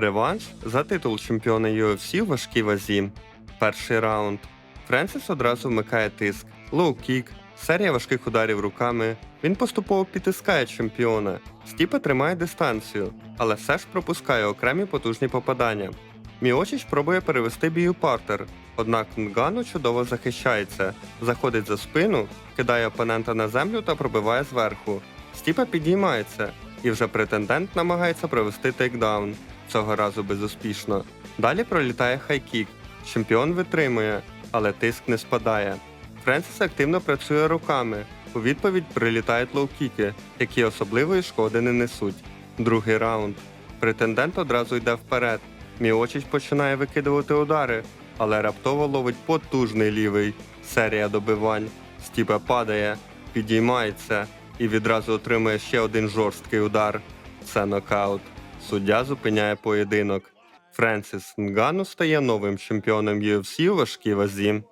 Реванш за титул чемпіона UFC у важкій вазі. Перший раунд. Френсіс одразу вмикає тиск, лоу-кік, серія важких ударів руками. Він поступово підтискає чемпіона. Стіпа тримає дистанцію, але все ж пропускає окремі потужні попадання. Міочіч пробує перевести бій партер, однак Нгану чудово захищається, заходить за спину, кидає опонента на землю та пробиває зверху. Стіпа підіймається, і вже претендент намагається провести тейкдаун, цього разу безуспішно. Далі пролітає хайкік. Чемпіон витримує, але тиск не спадає. Френсіс активно працює руками. У відповідь прилітають лоу-кіки, які особливої шкоди не несуть. Другий раунд. Претендент одразу йде вперед. Міочич починає викидувати удари, але раптово ловить потужний лівий. Серія добивань. Стіпе падає, підіймається і відразу отримує ще один жорсткий удар. Це нокаут. Суддя зупиняє поєдинок. Френсіс Нгану стає новим чемпіоном UFC у важкій вазі.